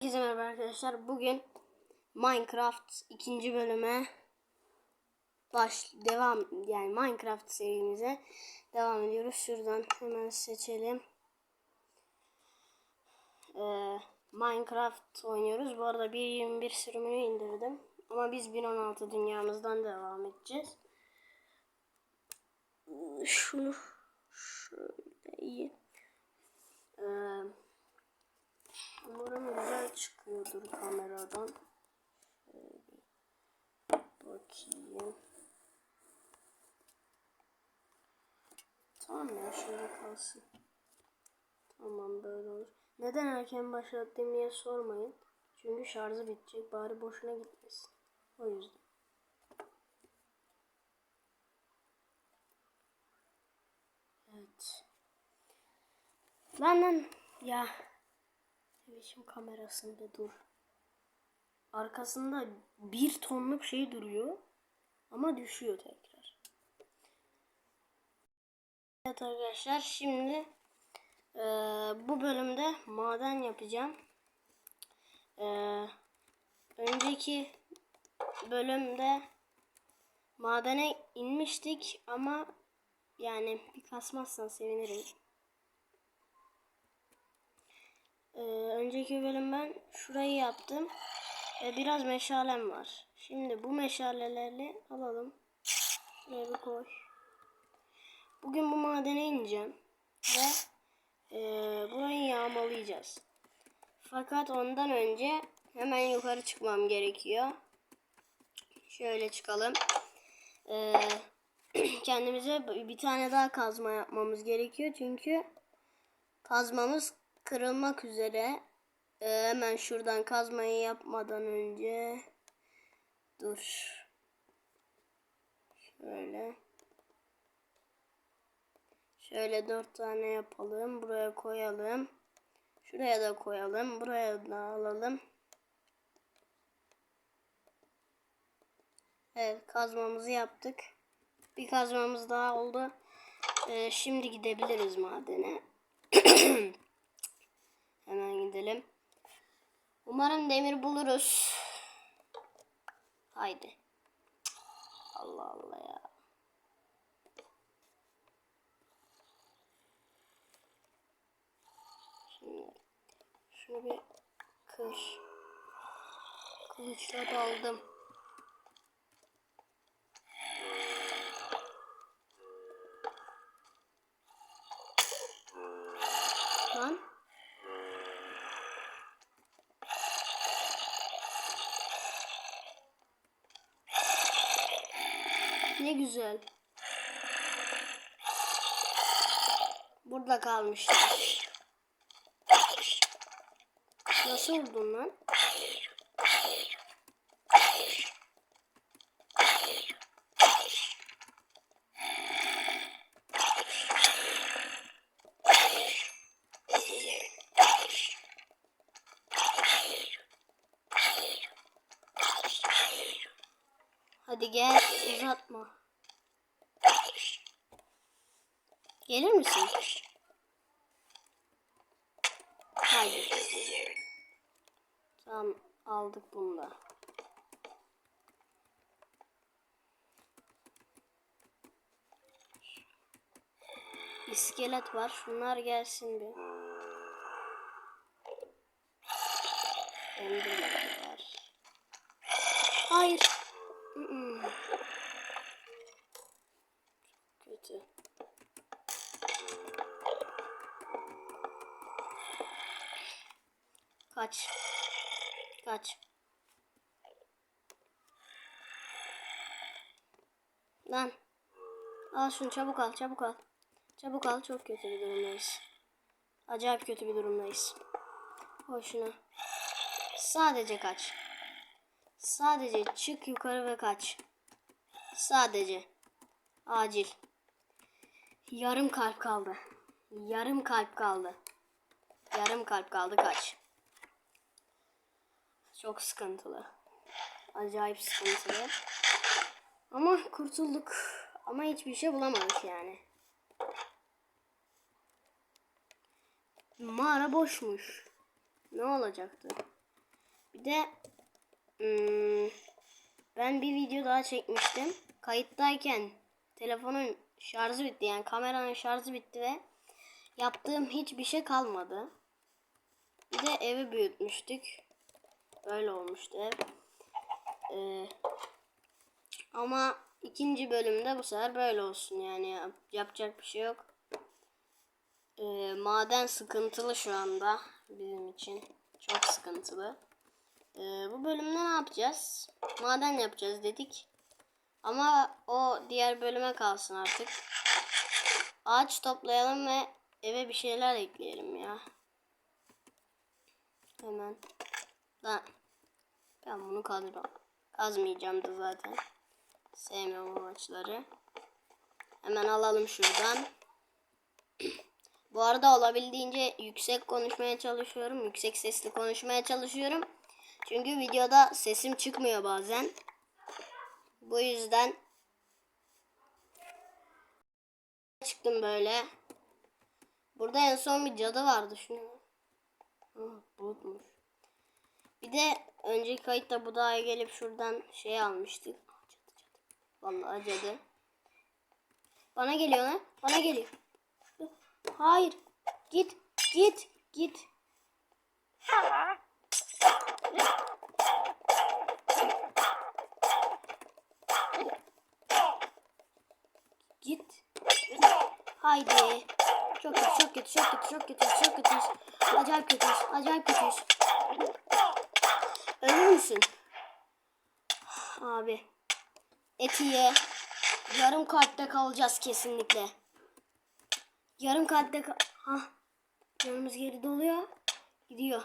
Herkese merhaba arkadaşlar. Bugün Minecraft ikinci bölüme baş devam yani Minecraft serimize devam ediyoruz. Şuradan hemen seçelim. Ee, Minecraft oynuyoruz. Bu arada 1.21 sürümünü indirdim. Ama biz 1.16 dünyamızdan devam edeceğiz. Şunu şöyle iyi. Ee, Umarım güzel çıkıyordur kameradan. Şöyle bakayım. Tamam ya şöyle kalsın. Tamam böyle olur. Neden erken başlattım diye sormayın. Çünkü şarjı bitecek. Bari boşuna gitmesin. O yüzden. Evet. Lan lan ya. Televizyon kamerasında dur. Arkasında bir tonluk şey duruyor. Ama düşüyor tekrar. Evet arkadaşlar şimdi e, bu bölümde maden yapacağım. E, önceki bölümde madene inmiştik ama yani bir kasmazsan sevinirim. Ee, önceki bölüm ben şurayı yaptım. Ve biraz meşalem var. Şimdi bu meşaleleri alalım. Şuraya bir koy. Bugün bu madene ineceğim. Ve e, burayı yağmalayacağız. Fakat ondan önce hemen yukarı çıkmam gerekiyor. Şöyle çıkalım. Ee, kendimize bir tane daha kazma yapmamız gerekiyor. Çünkü kazmamız kırılmak üzere. Ee, hemen şuradan kazmayı yapmadan önce dur. Şöyle. Şöyle dört tane yapalım. Buraya koyalım. Şuraya da koyalım. Buraya da alalım. Evet kazmamızı yaptık. Bir kazmamız daha oldu. Ee, şimdi gidebiliriz madene. Hemen gidelim. Umarım demir buluruz. Haydi. Allah Allah ya. Şimdi şunu bir kır. Kılıçla daldım. Lan. Ne güzel. Burada kalmışlar. Nasıl vurdun lan? Haydi. Tamam aldık bunu da. İskelet var. Şunlar gelsin bir. Enderman var. Hayır. Mm-mm. Kötü. Kaç. Kaç. Lan. Al şunu çabuk al çabuk al. Çabuk al çok kötü bir durumdayız. Acayip kötü bir durumdayız. Koy şunu. Sadece kaç. Sadece çık yukarı ve kaç. Sadece. Acil. Yarım kalp kaldı. Yarım kalp kaldı. Yarım kalp kaldı kaç. Çok sıkıntılı. Acayip sıkıntılı. Ama kurtulduk. Ama hiçbir şey bulamadık yani. Mağara boşmuş. Ne olacaktı? Bir de hmm, ben bir video daha çekmiştim. Kayıttayken telefonun şarjı bitti yani kameranın şarjı bitti ve yaptığım hiçbir şey kalmadı. Bir de evi büyütmüştük. Böyle olmuştu ev. Ee, ama ikinci bölümde bu sefer böyle olsun yani yap- yapacak bir şey yok. Ee, maden sıkıntılı şu anda bizim için. Çok sıkıntılı. Ee, bu bölümde ne yapacağız? Maden yapacağız dedik. Ama o diğer bölüme kalsın artık. Ağaç toplayalım ve eve bir şeyler ekleyelim ya. Hemen. Lan. Ben bunu kazmam. Kazmayacağım da zaten. Sevmiyorum o ağaçları. Hemen alalım şuradan. Bu arada olabildiğince yüksek konuşmaya çalışıyorum. Yüksek sesli konuşmaya çalışıyorum. Çünkü videoda sesim çıkmıyor bazen. Bu yüzden çıktım böyle. Burada en son bir cadı vardı şunu. Ah, bulutmuş. Bir de önceki kayıtta bu dağa gelip şuradan şey almıştık. Cadı cadı. Vallahi cadı. Bana geliyor lan. Bana geliyor. Hayır. Git. Git. Git. Git. Haydi. Çok kötü, çok kötü, çok kötü, çok kötü, çok kötü. Acayip kötü, acayip kötü. Ölür müsün? Abi. Eti ye. Yarım kalpte kalacağız kesinlikle. Yarım kalpte kal... Hah. Canımız geri doluyor. Gidiyor.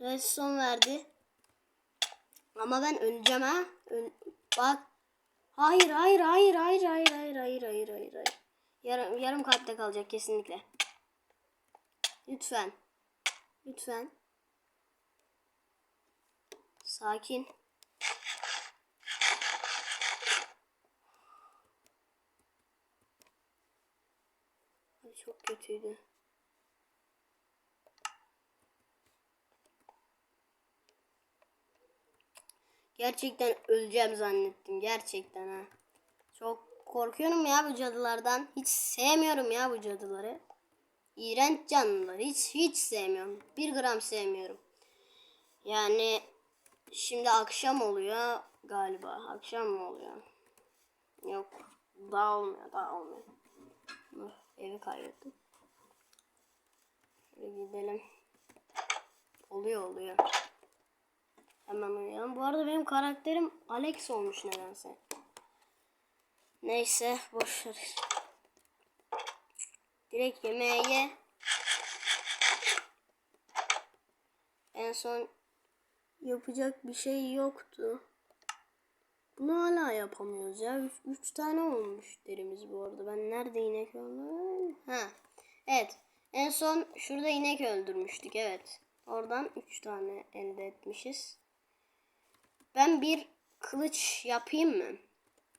Redstone verdi. Ama ben öleceğim ha. Öl- Bak. Hayır, hayır, hayır, hayır, hayır, hayır, hayır, hayır, hayır, hayır. Yarım, yarım kalpte kalacak kesinlikle. Lütfen. Lütfen. Sakin. Ay, çok kötüydü. Gerçekten öleceğim zannettim. Gerçekten ha. Çok korkuyorum ya bu cadılardan. Hiç sevmiyorum ya bu cadıları. İğrenç canlılar. Hiç hiç sevmiyorum. Bir gram sevmiyorum. Yani şimdi akşam oluyor galiba. Akşam mı oluyor? Yok. Daha olmuyor. Daha olmuyor. Dur, evi kaybettim. Şöyle gidelim. Oluyor oluyor. Hemen uyuyalım. Bu arada benim karakterim Alex olmuş nedense. Neyse boş ver. Direkt yemeğe ye. En son yapacak bir şey yoktu. Bunu hala yapamıyoruz ya. Üç, üç tane olmuş derimiz bu arada. Ben nerede inek öldürdüm? Ha. Evet. En son şurada inek öldürmüştük. Evet. Oradan üç tane elde etmişiz. Ben bir kılıç yapayım mı?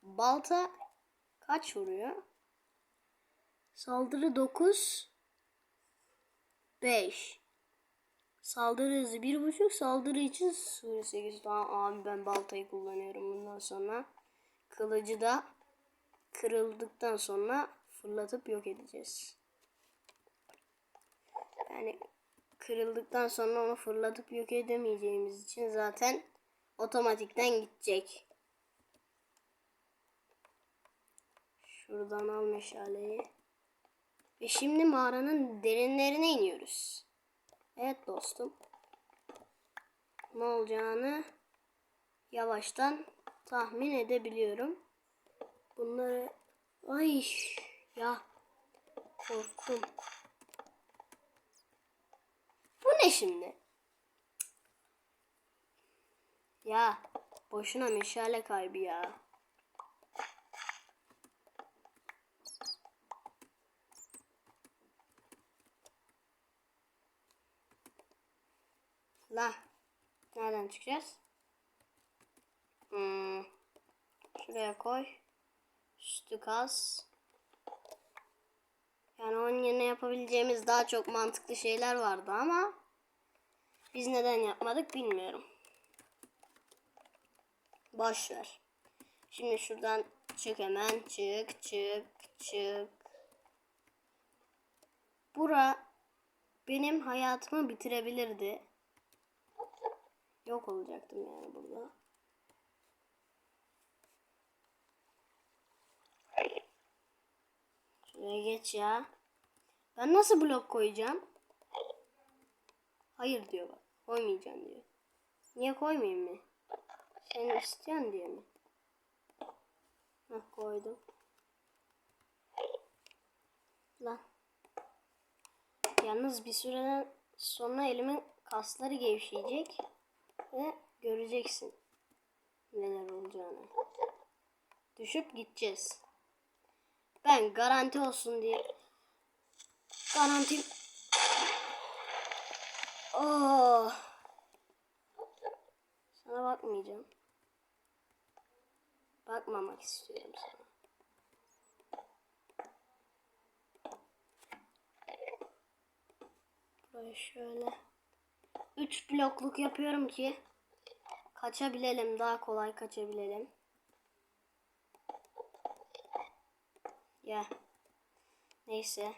Balta kaç vuruyor? Saldırı 9 5 Saldırı hızı 1.5 saldırı için 8 Tamam abi ben baltayı kullanıyorum bundan sonra. Kılıcı da kırıldıktan sonra fırlatıp yok edeceğiz. Yani kırıldıktan sonra onu fırlatıp yok edemeyeceğimiz için zaten otomatikten gidecek. Şuradan al meşaleyi. Ve şimdi mağaranın derinlerine iniyoruz. Evet dostum. Ne olacağını yavaştan tahmin edebiliyorum. Bunları ay ya korktum. Bu ne şimdi? Ya boşuna meşale kaybı ya. La. Nereden çıkacağız? Hmm. Şuraya koy. Üstü kaz. Yani onun yerine yapabileceğimiz daha çok mantıklı şeyler vardı ama Biz neden yapmadık bilmiyorum. Boş ver. Şimdi şuradan çık hemen. Çık çık çık. Bura benim hayatımı bitirebilirdi. Yok olacaktım yani burada. Şuraya geç ya. Ben nasıl blok koyacağım? Hayır diyor bak. Koymayacağım diyor. Niye koymayayım mı? Sen istiyorsun diye mi? Heh koydum. Lan. Yalnız bir süreden sonra elimin kasları gevşeyecek. Ve göreceksin neler olacağını. Düşüp gideceğiz. Ben garanti olsun diye garanti Oh. Sana bakmayacağım. Bakmamak istiyorum sana. Buraya şöyle. Üç blokluk yapıyorum ki kaçabilelim. Daha kolay kaçabilelim. Ya. Neyse.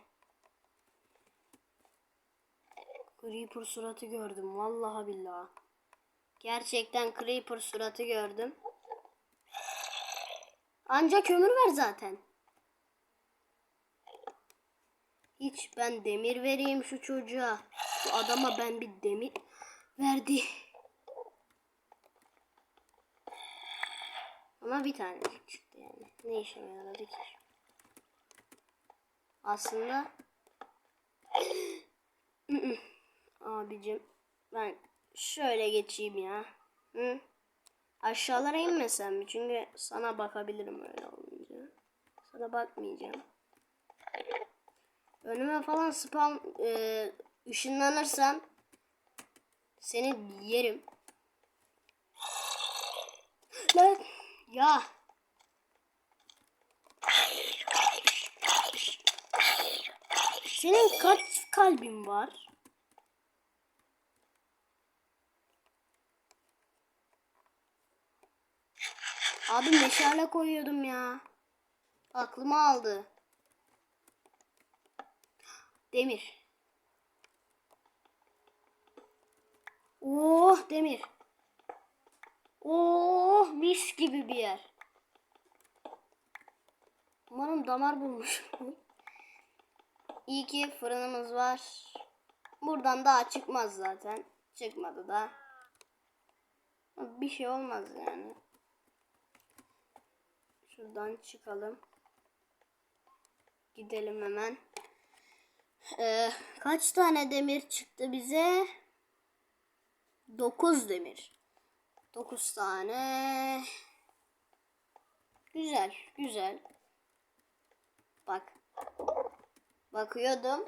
Creeper suratı gördüm. Vallahi billahi. Gerçekten Creeper suratı gördüm. Anca kömür ver zaten. Hiç ben demir vereyim şu çocuğa. Bu adama ben bir demir verdi. Ama bir tane çıktı yani. Ne işime yaradı ki? Aslında abicim ben şöyle geçeyim ya. Hı? Aşağılara inmesem mi? Çünkü sana bakabilirim öyle olunca. Sana bakmayacağım. Önüme falan spam e, ışınlanırsam seni yerim. Lan ya. Senin kaç kalbin var? Abi meşale koyuyordum ya. Aklımı aldı. Demir. Oh demir. Oh mis gibi bir yer. Umarım damar bulmuş. İyi ki fırınımız var. Buradan daha çıkmaz zaten. Çıkmadı da. Bir şey olmaz yani. Şuradan çıkalım. Gidelim hemen. Ee, kaç tane demir çıktı bize? 9 demir. 9 tane. Güzel, güzel. Bak. Bakıyordum.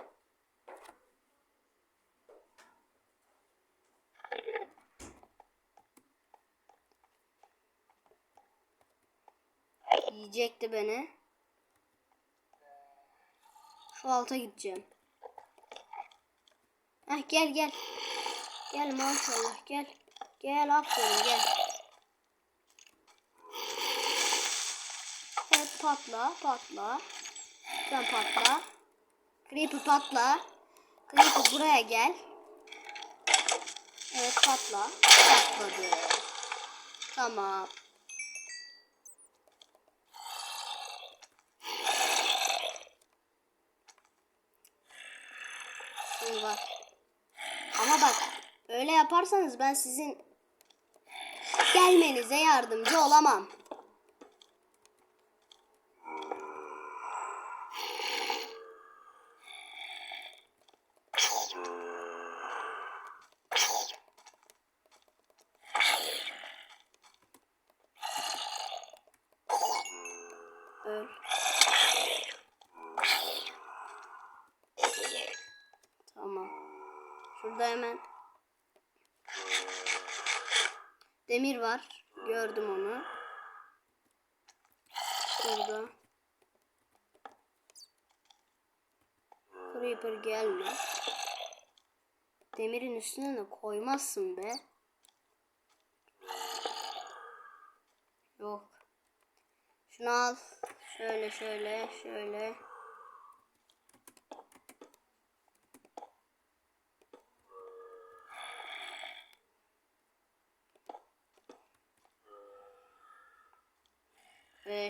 Yiyecekti beni. Şu alta gideceğim. Heh gel gel. Gel maşallah gel. Gel aferin gel. Evet patla patla. Sen patla. Creeper patla. Creeper buraya gel. Evet patla. Patladı. Tamam. Bak. Ama bak öyle yaparsanız ben sizin gelmenize yardımcı olamam. Tamam. Şurada hemen demir var. Gördüm onu. Şurada. Creeper gelme. demirin üstüne de koymazsın be. Yok. Şunu al. Şöyle şöyle şöyle.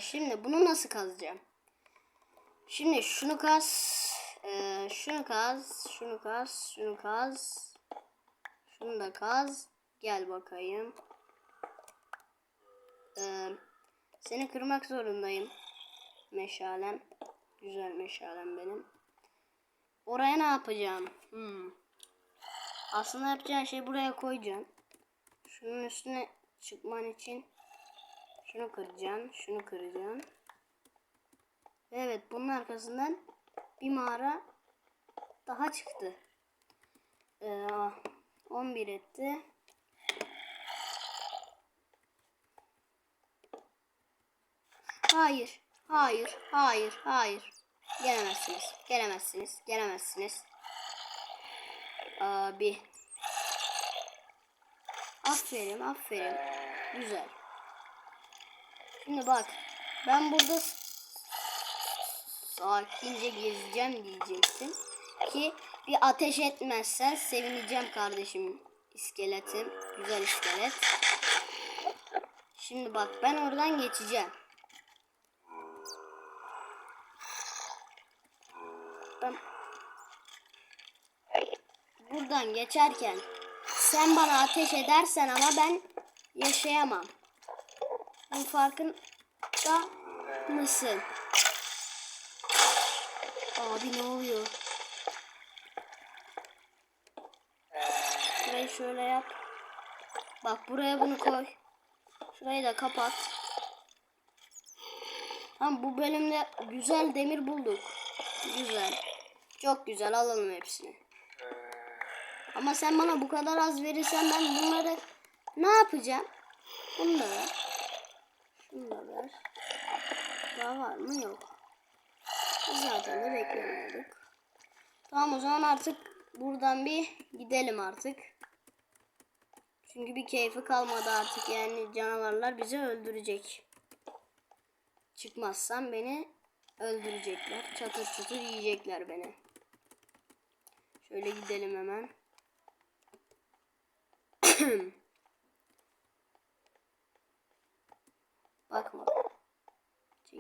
Şimdi bunu nasıl kazacağım? Şimdi şunu kaz. Ee, şunu kaz. Şunu kaz. Şunu kaz. Şunu da kaz. Gel bakayım. Ee, seni kırmak zorundayım. Meşalem. Güzel meşalem benim. Oraya ne yapacağım? Hmm. Aslında yapacağın şey buraya koyacaksın. Şunun üstüne çıkman için şunu kıracaksın, şunu kıracaksın. Ve Evet, bunun arkasından bir mağara daha çıktı. Ee, 11 etti. Hayır, hayır, hayır, hayır. Gelemezsiniz, gelemezsiniz, gelemezsiniz. Abi. Aferin, aferin. Güzel. Şimdi bak. Ben burada sakince gezeceğim diyeceksin. Ki bir ateş etmezsen sevineceğim kardeşim. İskeletim. Güzel iskelet. Şimdi bak ben oradan geçeceğim. Ben buradan geçerken sen bana ateş edersen ama ben yaşayamam. Bunun farkında mısın? Abi ne oluyor? Şurayı şöyle yap. Bak buraya bunu koy. Şurayı da kapat. Tamam bu bölümde güzel demir bulduk. Güzel. Çok güzel alalım hepsini. Ama sen bana bu kadar az verirsen ben bunları ne yapacağım? Bunu ver. Daha var mı? Yok. Zaten de beklemiyorduk. Tamam o zaman artık buradan bir gidelim artık. Çünkü bir keyfi kalmadı artık yani canavarlar bizi öldürecek. Çıkmazsam beni öldürecekler. Çatır çatır yiyecekler beni. Şöyle gidelim hemen.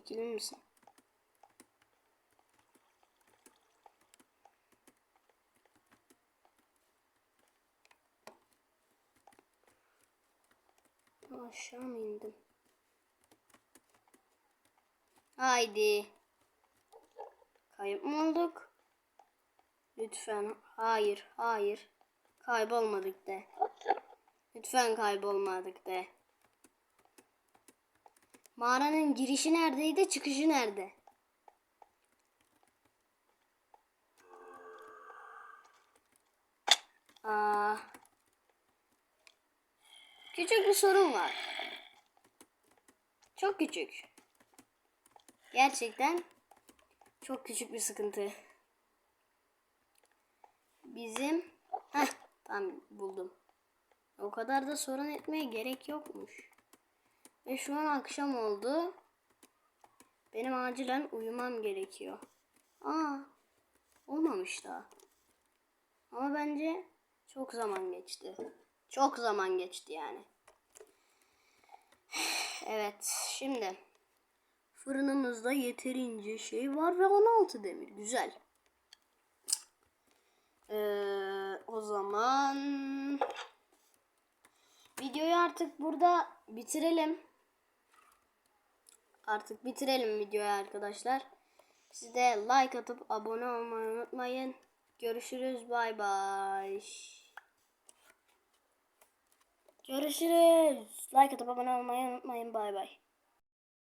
Çekilir misin? Aşağı mı indim? Haydi. Kayıp mı olduk? Lütfen. Hayır, hayır. Kaybolmadık de. Lütfen kaybolmadık de. Mağaranın girişi neredeydi, çıkışı nerede? Aa. Küçük bir sorun var. Çok küçük. Gerçekten çok küçük bir sıkıntı. Bizim Heh, tam buldum. O kadar da sorun etmeye gerek yokmuş. Ve şu an akşam oldu. Benim acilen uyumam gerekiyor. Aa, olmamış daha. Ama bence çok zaman geçti. Çok zaman geçti yani. Evet, şimdi fırınımızda yeterince şey var ve 16 demir. Güzel. Ee, o zaman videoyu artık burada bitirelim. Artık bitirelim videoyu arkadaşlar. Siz de like atıp abone olmayı unutmayın. Görüşürüz. Bay bay. Görüşürüz. Like atıp abone olmayı unutmayın. Bay bay.